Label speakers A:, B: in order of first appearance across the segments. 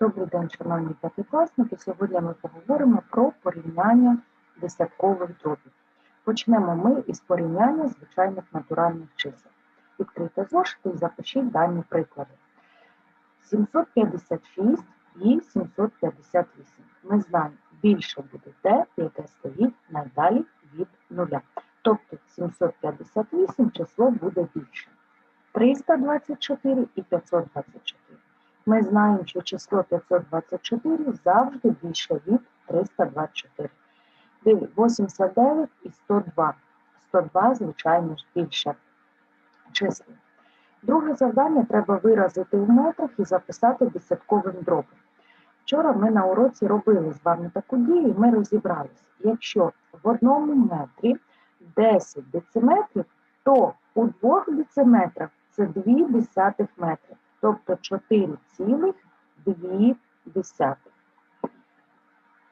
A: Добрий день, шановні п'ятикласники. Сьогодні ми поговоримо про порівняння десяткових дробів. Почнемо ми із порівняння звичайних натуральних чисел. Відкрийте зошити і запишіть дані приклади. 756 і 758. Ми знаємо, більше буде те, яке стоїть найдалі від нуля. Тобто 758 число буде більше. 324 і 524. Ми знаємо, що число 524 завжди більше від 324. 89 і 102. 102, звичайно ж, більше число. Друге завдання треба виразити в метрах і записати десятковим дробом. Вчора ми на уроці робили з вами таку дію, і ми розібралися. Якщо в одному метрі 10 дециметрів, то у двох дециметрах це 2 десятих метри тобто 4,2.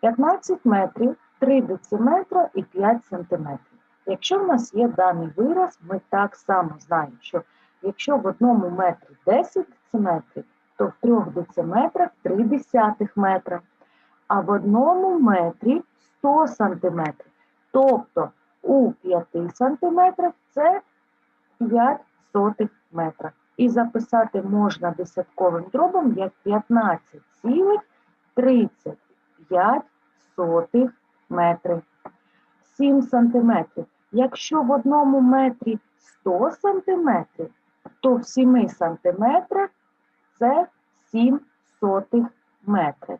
A: 15 метрів, 3 дециметра і 5 сантиметрів. Якщо в нас є даний вираз, ми так само знаємо, що якщо в одному метрі 10 дециметрів, то в 3 дециметрах 3 десятих метра, а в одному метрі 100 сантиметрів. Тобто у 5 сантиметрах це 5 сотих метра. І записати можна десятковим дробом як 15,35 метри. 7 сантиметрів. Якщо в одному метрі 100 сантиметрів, то в 7 сантиметрах це 7 сотих метри.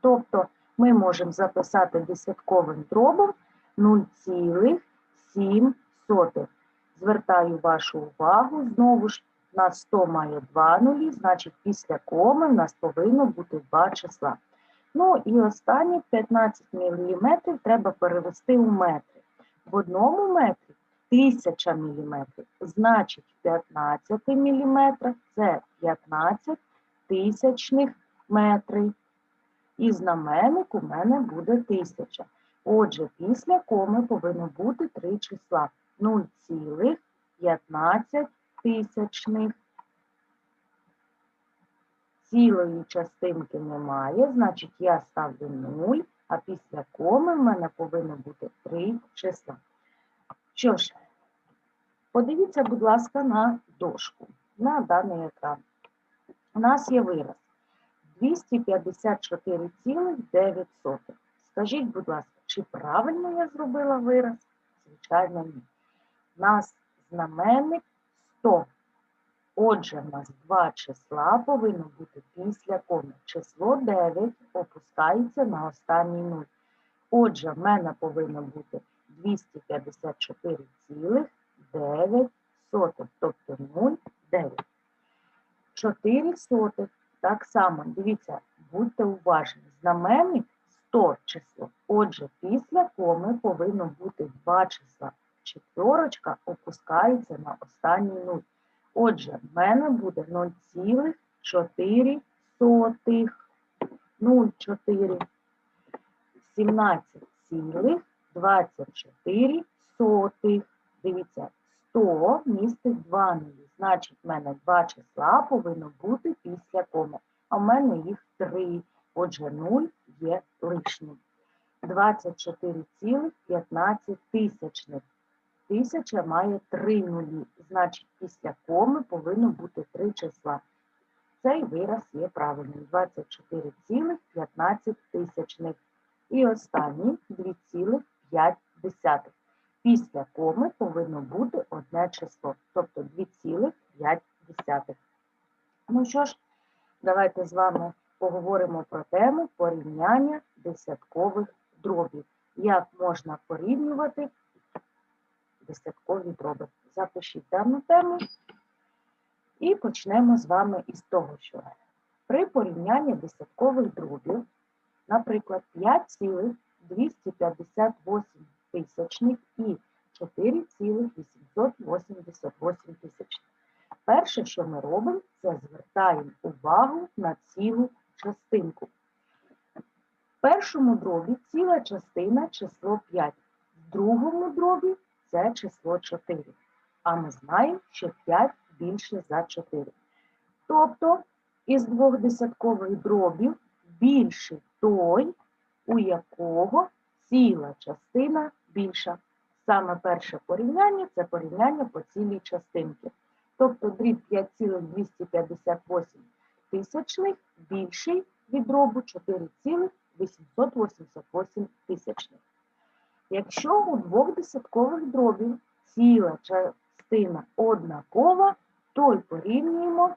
A: Тобто ми можемо записати десятковим дробом 0,7 сотих. Звертаю вашу увагу, знову ж, на 100 має 2 нулі, значить після коми в нас повинно бути 2 числа. Ну і останні 15 мм треба перевести у метри. В одному метрі 1000 мм, значить 15 мм це 15 тисячних метрів. І знаменник у мене буде 1000. Отже, після коми повинно бути 3 числа. 0,15 тисячних. Цілої частинки немає, значить я ставлю 0, а після коми в мене повинно бути 3 числа. Що ж, подивіться, будь ласка, на дошку, на даний екран. У нас є вираз 254,9. Скажіть, будь ласка, чи правильно я зробила вираз? Звичайно, ні. Нас знаменник 100. Отже, в нас два числа повинно бути після коми. Число 9 опускається на останній нуль. Отже, в мене повинно бути 254,9, тобто 0,9. 4 сотих. Так само, дивіться, будьте уважні. Знаменник 100 число. Отже, після коми повинно бути два числа четверочка опускається на останній нуль. Отже, в мене буде 0,4 0,4 17,24 Дивіться, 100 містить 2 нулі. Значить, в мене два числа повинно бути після коми. А в мене їх 3. Отже, 0 є лишнім. 24,15 тисячних. Тисяча має три нулі, значить після коми повинно бути три числа. Цей вираз є правильним. 24,15 тисячних. І останній 2,5. Після коми повинно бути одне число, тобто 2,5. Ну що ж, давайте з вами поговоримо про тему порівняння десяткових дробів. Як можна порівнювати десяткові дроби. Запишіть дану тему і почнемо з вами із того, що при порівнянні десяткових дробів, наприклад, 5,258 тисячних і 4,888 тисячних. Перше, що ми робимо, це звертаємо увагу на цілу частинку. В першому дробі ціла частина число 5, в другому дробі це число 4. А ми знаємо, що 5 більше за 4. Тобто із двох десяткових дробів більший той, у якого ціла частина більша. Саме перше порівняння це порівняння по цілій частинці. Тобто дріб 5,258 тисячних більший від дробу 4,888 тисячних. Якщо у двох десяткових дробів ціла частина однакова, то й порівнюємо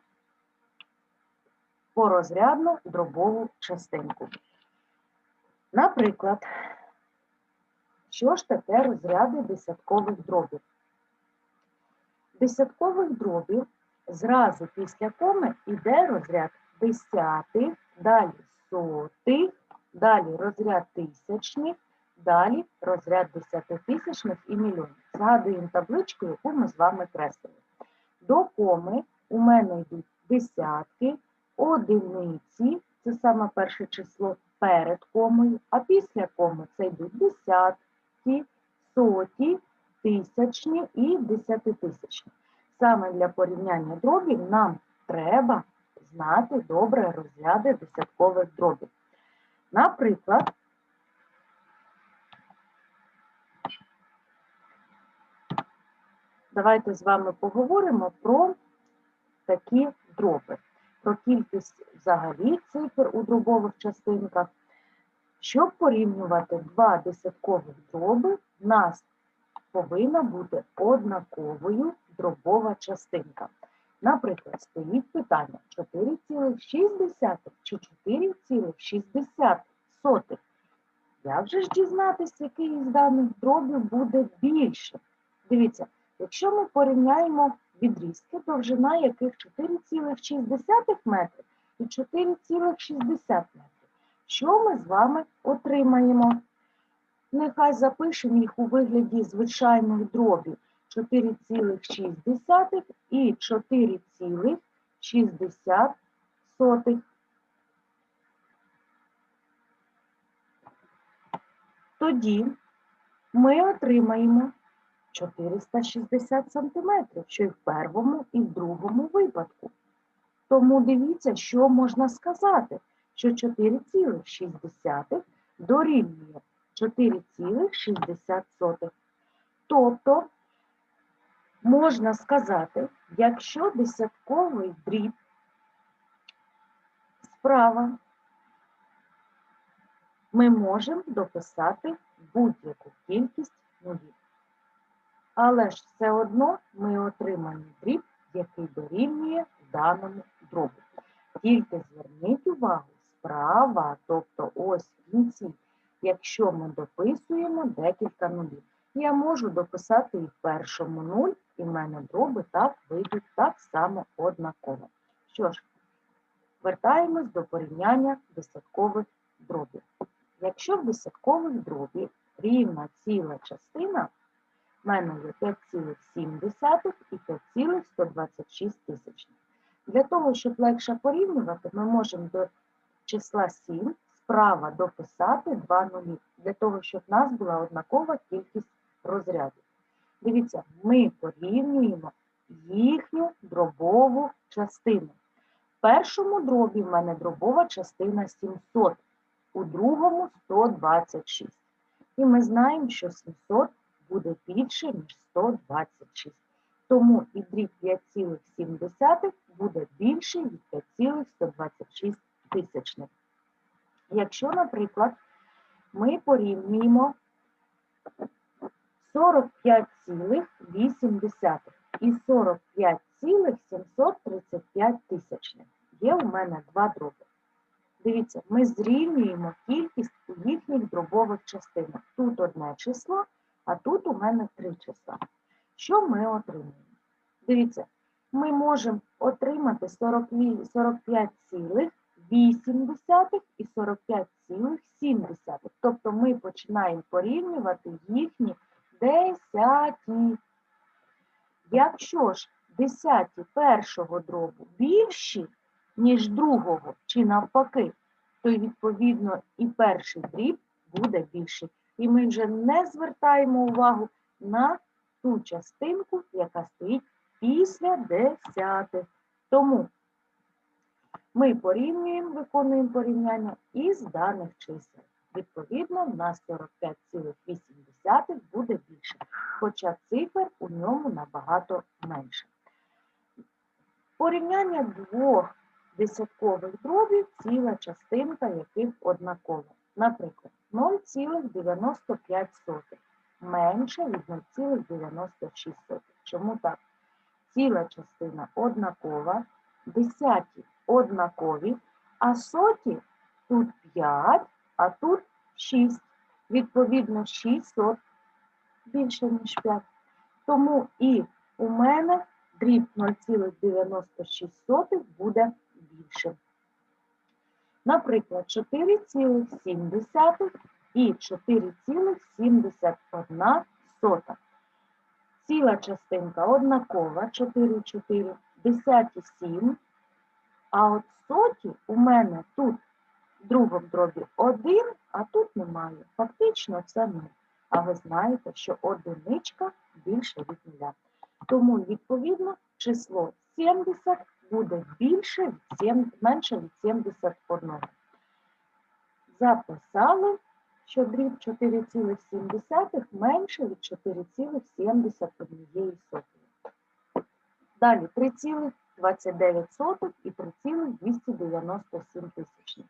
A: порозрядну дробову частинку. Наприклад, що ж таке розряди десяткових дробів? Десяткових дробів зразу після коми йде розряд десятих, далі сотих, далі розряд тисячних, далі розряд десятитисячних і мільйонів. Згадуємо табличку, яку ми з вами креслили. До коми у мене йдуть десятки, одиниці, це саме перше число перед комою, а після коми це йдуть десятки, соті, тисячні і десятитисячні. Саме для порівняння дробів нам треба знати добре розряди десяткових дробів. Наприклад, давайте з вами поговоримо про такі дроби, про кількість взагалі цифр у дробових частинках. Щоб порівнювати два десяткових дроби, в нас повинна бути однаковою дробова частинка. Наприклад, стоїть питання 4,6 чи 4,6. Як же ж дізнатися, який із даних дробів буде більше? Дивіться, якщо ми порівняємо відрізки, довжина яких 4,6 метрів і 4,6 метрів, що ми з вами отримаємо? Нехай запишемо їх у вигляді звичайних дробів 4,6 і 4,6. Тоді ми отримаємо 460 см, що і в першому, і в другому випадку. Тому дивіться, що можна сказати, що 4,6 дорівнює 4,60. Тобто, можна сказати, якщо десятковий дріб справа, ми можемо дописати будь-яку кількість нулів. Але ж все одно ми отримаємо дріб, який дорівнює даному дробу. Тільки зверніть увагу, справа, тобто ось в кінці, якщо ми дописуємо декілька нулів. Я можу дописати і в першому нуль, і в мене дроби так вийдуть так само однаково. Що ж, вертаємось до порівняння десяткових дробів. Якщо в десяткових дробів рівна ціла частина, мене є 5,7 і 5,126 тисячних. Для того, щоб легше порівнювати, ми можемо до числа 7 справа дописати 2 нулі, для того, щоб в нас була однакова кількість розрядів. Дивіться, ми порівнюємо їхню дробову частину. В першому дробі в мене дробова частина 700, у другому 126. І ми знаємо, що 700 буде більше, ніж 126. Тому і дріб 5,7 буде більший від 5,126 тисячних. Якщо, наприклад, ми порівнюємо 45,8 і 45,735 тисячних. Є у мене два дроби. Дивіться, ми зрівнюємо кількість у їхніх дробових частинах. Тут одне число, а тут у мене три числа. Що ми отримуємо? Дивіться, ми можемо отримати 45,8 і 45,7. Тобто ми починаємо порівнювати їхні десяті. Якщо ж десяті першого дробу більші, ніж другого, чи навпаки, то відповідно і перший дріб буде більший. І ми вже не звертаємо увагу на ту частинку, яка стоїть після десятих. Тому Ми порівнюємо, виконуємо порівняння із даних чисел. Відповідно, в нас 45,8 буде більше, хоча цифр у ньому набагато менше. Порівняння двох десяткових дробів ціла частинка яких однакова. Наприклад, 0,95 менше від 0,96. Чому так? Ціла частина однакова, десяті однакові, а соті тут 5, а тут 6. Відповідно, 6 сот більше, ніж 5. Тому і у мене дріб 0,96 буде більше. Наприклад, 4,7 і 4,71 сота. Ціла частинка однакова, 4, 4, десяті 7, а от соті у мене тут в другому дробі 1, а тут немає. Фактично це 0. А ви знаєте, що одиничка більше від нуля. Тому, відповідно, число 70 буде більше від 7, менше від 71. Записали, що дріб 4,7 менше від 4,71. Далі 3,29 і 3,297 тисячних.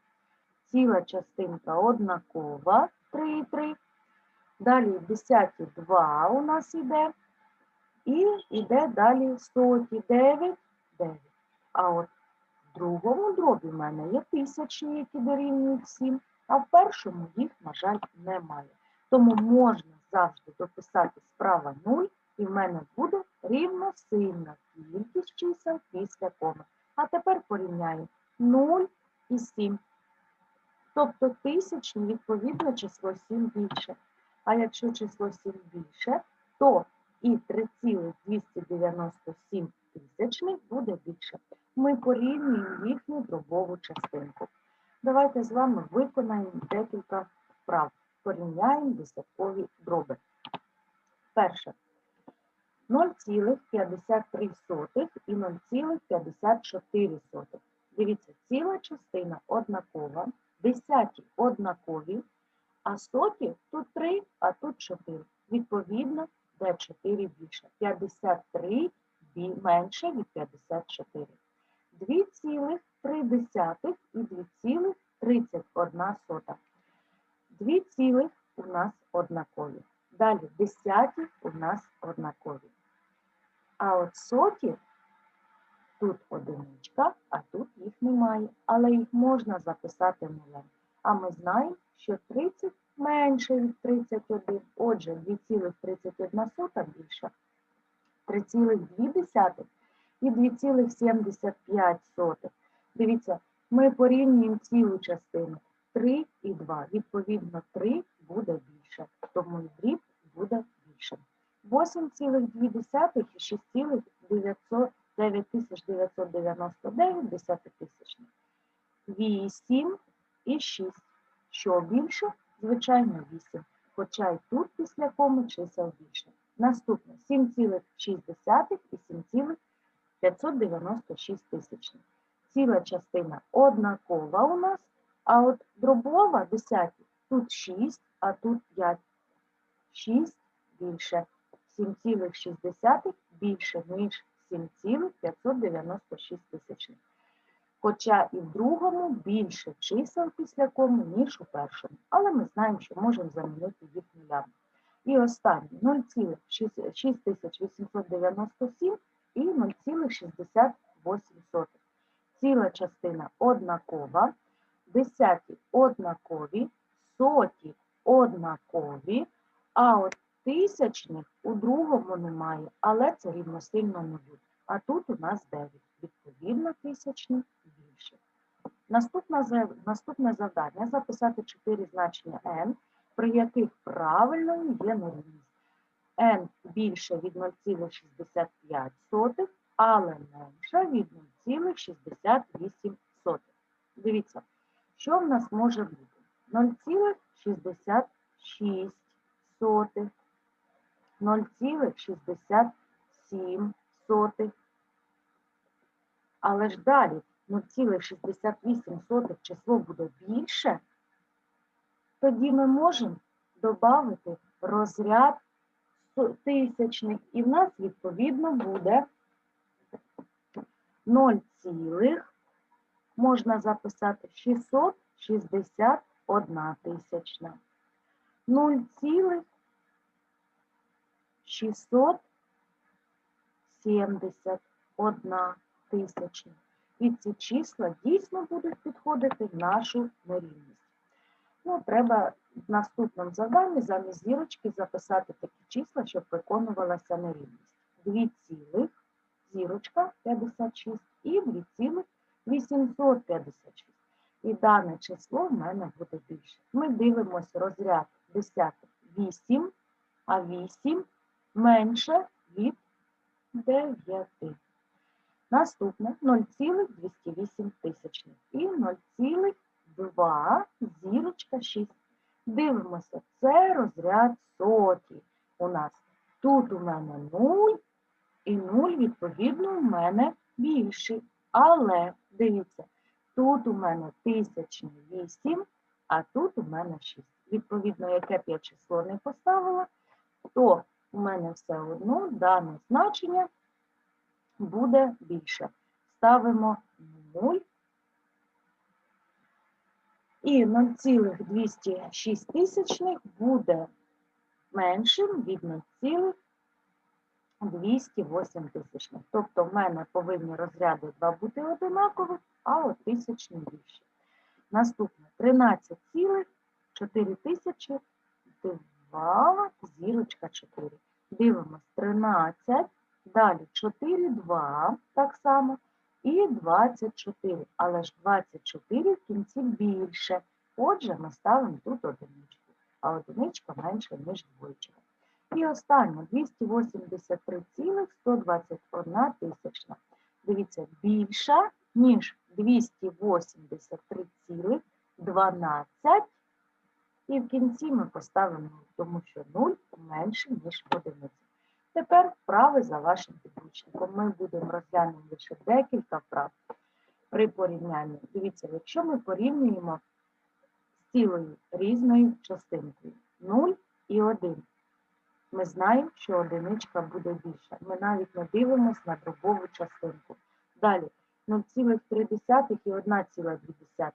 A: Ціла частинка однакова 3,3. Далі десяті 2 у нас йде. І йде далі соті 9, 9. А от в другому дробі в мене є тисячні, які дорівнюють 7, а в першому їх, на жаль, немає. Тому можна завжди дописати справа 0, і в мене буде рівносильна кількість чисел після коми. А тепер порівняю 0 і 7. Тобто тисячні, відповідно, число 7 більше. А якщо число 7 більше, то і 3,297 тисячних буде більше. Ми порівнюємо їхню дробову частинку. Давайте з вами виконаємо декілька вправ. Порівняємо десяткові дроби. Перше. 0,53 і 0,54. Дивіться, ціла частина однакова, десяті однакові, а соті тут 3, а тут 4. Відповідно, де 4 більше. 53 менше від 54. 2,3 і 2,31 сота. 2 цілих у нас однакові. Далі десяті у нас однакові. А от соті тут одиничка, а тут їх немає. Але їх можна записати нулем. А ми знаємо, що 30 менше від 31. Отже, 2,31 більше. 3,2 і 2,75. Дивіться, ми порівнюємо цілу частину. 3 і 2. Відповідно, 3 буде більше, тому дріб буде більше. 8,2 і 6,9999 десятитисячних. 8 і 6. Що більше? Звичайно, 8. Хоча й тут після коми чисел більше. Наступне 7,6 і 7,596 тисячних. Ціла частина однакова у нас, а от дробова десяті тут 6, а тут 5. 6 більше. 7,6 більше, ніж 7,596 тисячних. Хоча і в другому більше чисел після коми, ніж у першому. Але ми знаємо, що можемо замінити їх нулями. І останнє 0,6897 і 0,68. Ціла частина однакова, десяті однакові, соті однакові, а от тисячних у другому немає, але це рівносильно нулю. А тут у нас 9. Відповідно, тисячних більше. Наступне, наступне завдання записати 4 значення n, при яких правильною є нерівність. n більше від 0,65, але менше від 0,68. Дивіться, що в нас може бути? 0,66, 0,67. Але ж далі 0,68 число буде більше, тоді ми можемо додати розряд тисячних, і в нас відповідно буде 0, цілих, можна записати 661 тисячна. 0, цілих 671 тисячна. І ці числа дійсно будуть підходити в нашу нерівність. Ну, треба в наступному завданні замість зірочки записати такі числа, щоб виконувалася нерівність. 2 цілих, зірочка 56 і 2 цілих 856. І дане число в мене буде більше. Ми дивимося розряд десятих 8, а 8 менше від 9. Наступне 0,208 тисячних і 0,2 зірочка 6. Дивимося, це розряд соті у нас. Тут у мене 0, і 0, відповідно, у мене більший. Але, дивіться, тут у мене тисячний 8, а тут у мене 6. Відповідно, яке б я число не поставила, то у мене все одно дане значення буде більше. Ставимо 0. І 0,206 тисячних буде меншим від 0,208 тисячних. Тобто в мене повинні розряди 2 бути одинакові, а от тисячні більше. Наступне 13,4 тисячі, 2, зірочка 4. Дивимось 13, далі 4, 2, так само, і 24. Але ж 24 в кінці більше. Отже, ми ставимо тут одиничку, а одиничка менше, ніж двоєчка. І останнє 283,121 тисячна. Дивіться, більша, ніж 283,12. І в кінці ми поставимо, тому що 0 менше, ніж одиниця. Тепер вправи за вашим підручником. Ми будемо розглянути лише декілька вправ при порівнянні. Дивіться, якщо ми порівнюємо з цілою різною частинкою 0 і 1, ми знаємо, що одиничка буде більша. Ми навіть не дивимося на дробову частинку. Далі 0,3 і 1,2.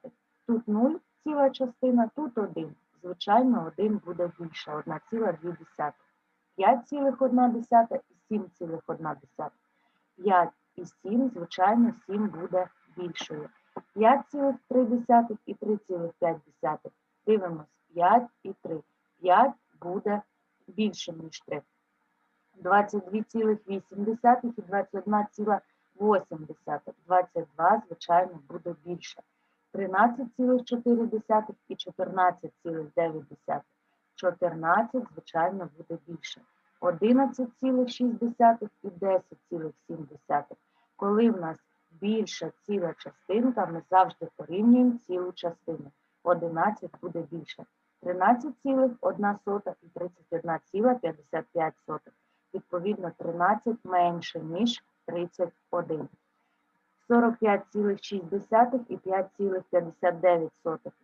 A: Тут 0 ціла частина, тут 1. Звичайно, 1 буде більше, 1,2. 5,1 і 7,1. 5 і 7, звичайно, 7 буде більшою. 5,3 і 3,5. Дивимось 5 і 3. 5 буде більшим, ніж 3. 22,8 і 21,8. 22, звичайно, буде більше. 13,4 і 14,9. 14, звичайно, буде більше. 11,6 і 10,7. Коли в нас більша ціла частинка, ми завжди порівнюємо цілу частину. 11 буде більше. 13,1 і 31,55. Відповідно, 13 менше, ніж 31. 45,6 і 5,59.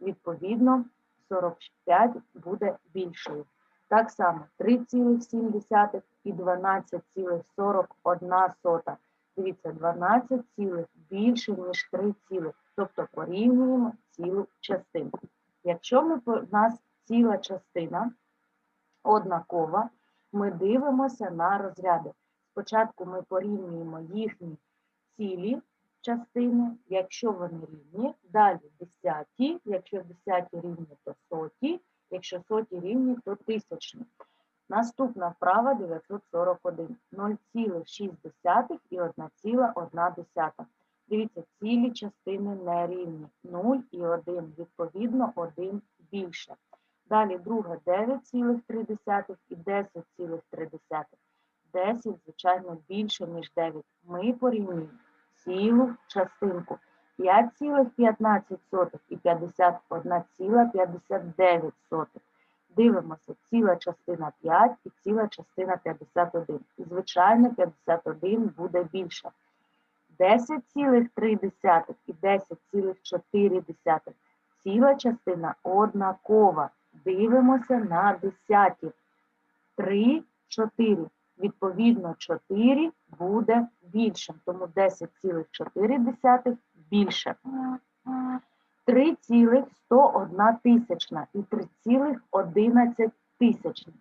A: Відповідно, 45 буде більшою. Так само 3,7 і 12,41. Дивіться, 12 цілих більше, ніж 3 цілих. Тобто порівнюємо цілу частину. Якщо ми, в нас ціла частина однакова, ми дивимося на розряди. Спочатку ми порівнюємо їхні цілі частини, якщо вони рівні, далі десяті, якщо десяті рівні, то соті, якщо соті рівні, то тисячні. Наступна вправа 941. 0,6 і 1,1. Дивіться, цілі частини не рівні. 0 і 1, відповідно, 1 більше. Далі друга 9,3 і 10,3. 10, звичайно, більше, ніж 9. Ми порівнюємо цілу частинку. 5,15 і 51,59. Дивимося, ціла частина 5 і ціла частина 51. І, звичайно, 51 буде більше. 10,3 і 10,4. Ціла частина однакова. Дивимося на десяті. 3, 4. Відповідно, 4 буде більшим, тому 10,4 більше. 3,101 тисячна і 3,11 тисячних.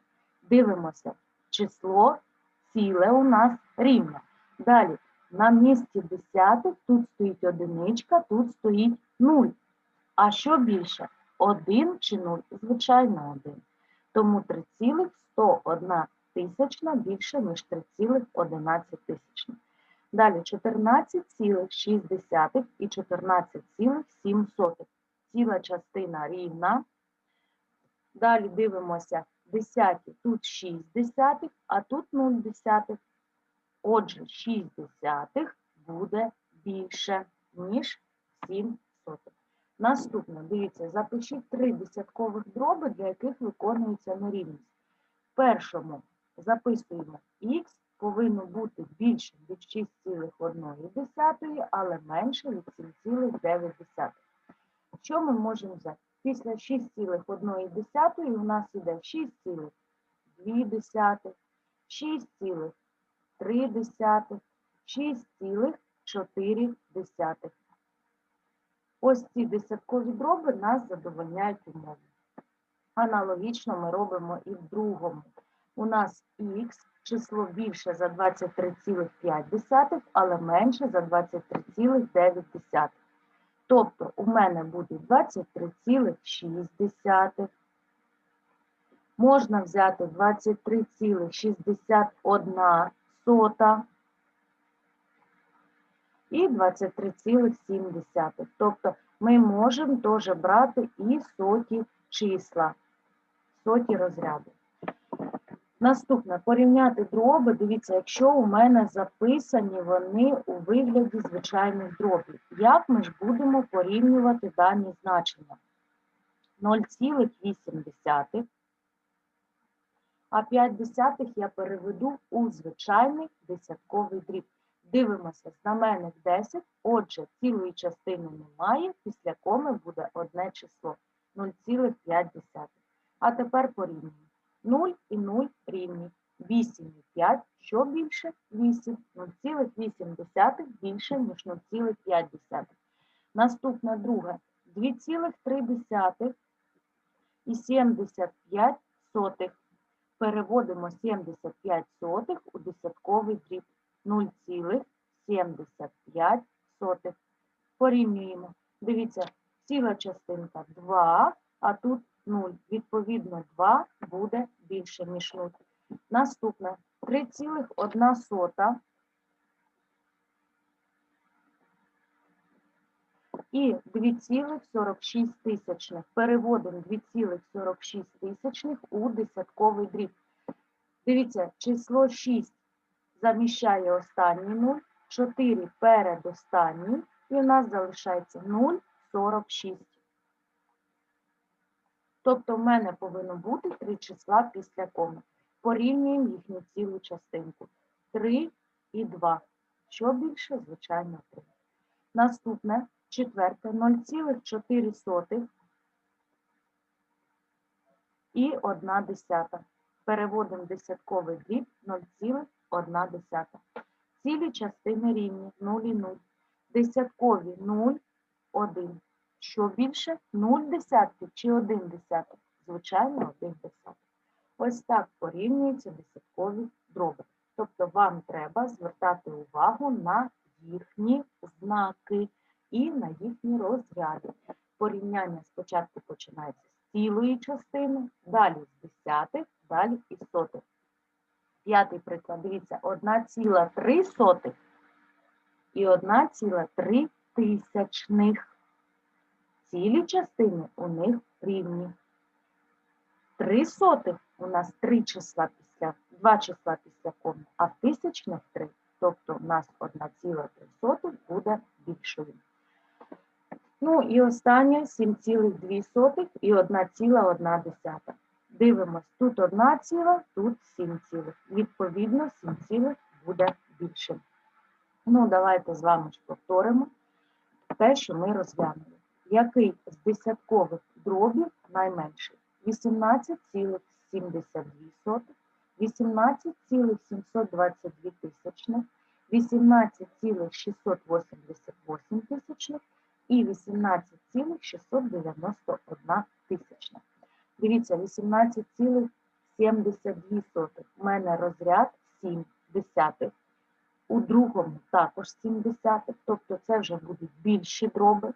A: Дивимося, число ціле у нас рівне. Далі, на місці десятих тут стоїть одиничка, тут стоїть 0. А що більше? 1 чи 0? Звичайно, 1. Тому 3,101 тисячна більше, ніж 3,11 тисячна. Далі 14,6 і 14,7. Ціла частина рівна. Далі дивимося десяті. Тут 6 десятих, а тут 0 десятих. Отже, 6 десятих буде більше, ніж 7 сотих. Наступне, дивіться, запишіть три десяткових дроби, для яких виконується нерівність. В першому записуємо х повинно бути більшим від 6,1, але менше від 7,9. Що ми можемо взяти? Після 6,1 у нас іде 6,2, 6,3, 6,4. Ось ці десяткові дроби нас задовольняють умови. Аналогічно ми робимо і в другому. У нас х число більше за 23,5, але менше за 23,9. Тобто у мене буде 23,6. Можна взяти 23,61 сота і 23,7. Тобто ми можемо теж брати і соті числа, соті розряди. Наступне порівняти дроби. Дивіться, якщо у мене записані вони у вигляді звичайних дробів. Як ми ж будемо порівнювати дані значення? 0,8, а 5 я переведу у звичайний десятковий дріб. Дивимося, знаменник 10, отже, цілої частини немає, після коми буде одне число 0,5. А тепер порівнюємо. 0 і 0 рівні. 8 і 5, що більше? 8. 0,8 більше, ніж 0,5. Наступне друге. 2,3 і 75 сотих. Переводимо 75 сотих у десятковий дріб. 0,75 сотих. Порівнюємо. Дивіться, ціла частинка 2, а тут 0. Відповідно, 2 буде більше, ніж 0. Наступне 3,1 сота і 2,46 тисячних. Переводимо 2,46 тисячних у десятковий дріб. Дивіться, число 6 заміщає останній 0, 4 перед останнім, і у нас залишається 0,46. Тобто в мене повинно бути три числа після коми. Порівнюємо їхню цілу частинку. 3 і 2. Що більше, звичайно, 3. Наступне, четверте, 0,4 і 1 десята. Переводимо десятковий дріб 0,1 десята. Цілі частини рівні 0 і 0. Десяткові 0, 1. Що більше? 0 десятків чи 1 десяток? Звичайно, 1 десяток. Ось так порівнюються десяткові дроби. Тобто вам треба звертати увагу на їхні знаки і на їхні розряди. Порівняння спочатку починається з цілої частини, далі з десятих, далі із сотих. П'ятий приклад, дивіться, 1,3 і 1,3 тисячних. Цілі частини у них рівні. Три сотих у нас три числа після, два числа після коми, а в тисячних три. Тобто у нас 1,3 буде більшою. Ну і останнє 7,2 і 1,1. Дивимось, тут 1 ціла, тут 7 цілих. Відповідно, 7 цілих буде більшим. Ну, давайте з вами ж повторимо те, що ми розглянули. Який з десяткових дробів найменший? 18,72, 18,722 тисячних, 18,688 тисячних і 18,691 тисячна. Дивіться, 18,72 у мене розряд 7 десятих. У другому також 7 десятих, тобто це вже будуть більші дроби.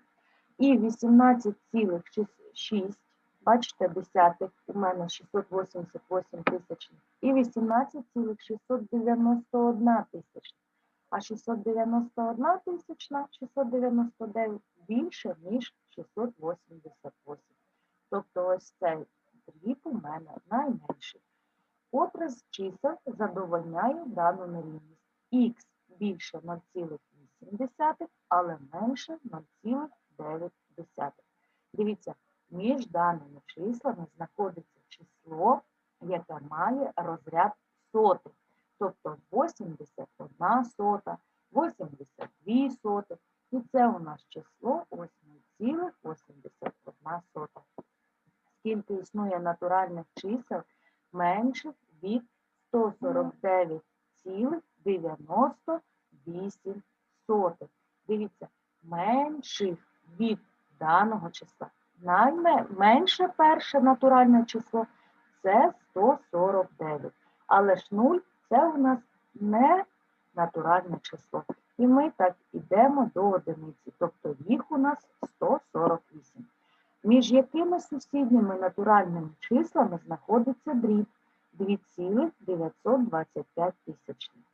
A: І 18,6, бачите, десятих, у мене 688 тисячних. І 18,691 тисячна. А 691 тисячна, 699 більше, ніж 688. Тобто ось цей дріб у мене найменший. Котре з чисел задовольняє дану нерівність. Х більше 0,8, але менше 0,9. Дивіться, між даними числами знаходиться число, яке має розряд сотих. Тобто 81 сота, 82 сотих. І це у нас число ось 0,81 сота. Скільки існує натуральних чисел менших від 149,98 сотих. Дивіться, менших даного числа. Найменше перше натуральне число це 149. Але ж 0 це у нас не натуральне число. І ми так йдемо до одиниці, тобто їх у нас 148. Між якими сусідніми натуральними числами знаходиться дріб 2,925 тисячних.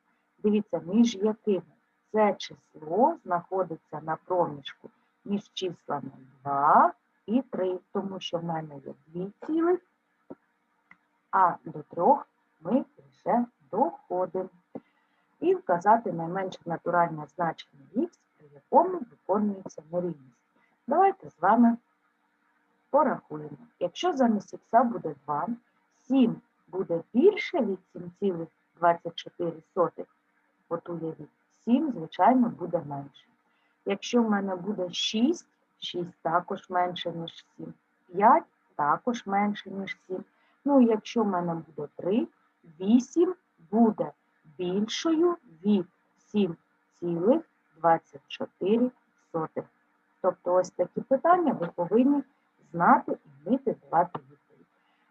A: Дивіться, між якими це число знаходиться на проміжку між числами 2 і 3, тому що в мене є 2 цілих, а до 3 ми лише доходимо. І вказати найменше натуральне значення х, при якому виконується нерівність. Давайте з вами порахуємо. Якщо замість х буде 2, 7 буде більше від 7,24, от уявіть, 7, звичайно, буде менше. Якщо в мене буде 6, 6 також менше, ніж 7, 5 також менше, ніж 7. Ну, якщо в мене буде 3, 8 буде більшою від 7,24. Тобто ось такі питання ви повинні знати і вміти давати відповідь.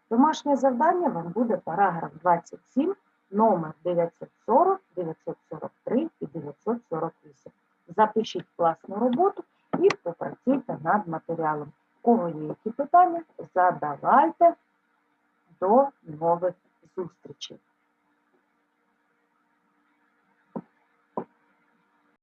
A: Домашнє завдання вам буде параграф 27, номер 940, 943 і 948. Запишіть власну роботу і попрацюйте над матеріалом. У кого є які питання, задавайте до нових зустрічей.